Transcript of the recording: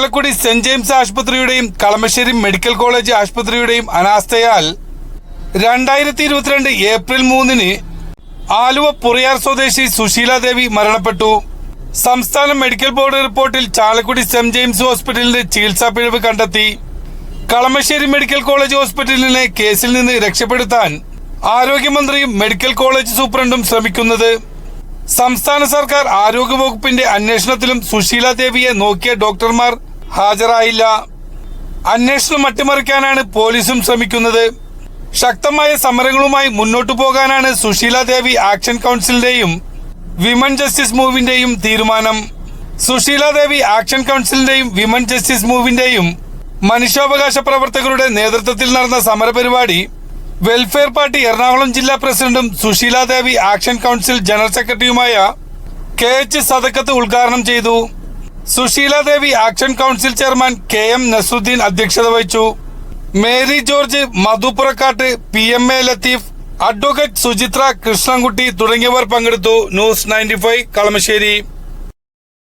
Chalakudy saint James ആശുപത്രിയുടെയും Kalamassery medical college ആശുപത്രിയുടെയും അനാസ്ഥയാൽ രണ്ടായിരത്തി ഇരുപത്തിരണ്ട് ഏപ്രിൽ മൂന്നിന് ആലുവ പുറയാർ സ്വദേശി സുശീല ദേവി മരണപ്പെട്ടു. സംസ്ഥാന മെഡിക്കൽ ബോർഡ് റിപ്പോർട്ടിൽ ചാലക്കുടി സെന്റ് ജെയിംസ് ഹോസ്പിറ്റലിന്റെ ചികിത്സാ പിഴവ് കണ്ടെത്തി. കളമശ്ശേരി മെഡിക്കൽ കോളേജ് ഹോസ്പിറ്റലിനെ കേസിൽ നിന്ന് രക്ഷപ്പെടുത്താൻ ആരോഗ്യമന്ത്രിയും മെഡിക്കൽ കോളേജ് സൂപ്രണ്ടും ശ്രമിക്കുന്നത്. സംസ്ഥാന സർക്കാർ ആരോഗ്യവകുപ്പിന്റെ അന്വേഷണത്തിലും സുശീല ദേവിയെ നോക്കിയ ഡോക്ടർമാർ ഹാജരായില്ല. അന്വേഷണം അട്ടിമറിക്കാനാണ് പോലീസും ശ്രമിക്കുന്നത്. ശക്തമായ സമരങ്ങളുമായി മുന്നോട്ടു പോകാനാണ് സുശീല ദേവി ആക്ഷൻ കൗൺസിലിന്റെയും വിമൻ ജസ്റ്റിസ് മൂവിന്റെയും തീരുമാനം. സുശീല ദേവി ആക്ഷൻ കൗൺസിലിന്റെയും വിമൻ ജസ്റ്റിസ് മൂവിന്റെയും മനുഷ്യാവകാശ പ്രവർത്തകരുടെ നേതൃത്വത്തിൽ നടന്ന സമരപരിപാടി വെൽഫെയർ പാർട്ടി എറണാകുളം ജില്ലാ പ്രസിഡന്റും Susheela Devi action council general സെക്രട്ടറിയുമായ കെ എച്ച് സദക്കത്ത് ഉദ്ഘാടനം ചെയ്തു. Susheela Devi action council chairman K M Nasuddeen അധ്യക്ഷത വഹിച്ചു. Mary George Madhupurakkatt P M A Latheef advocate Suchitra Krishnankutty തുടങ്ങിയവർ പങ്കെടുത്തു. News ninety five Kalamassery.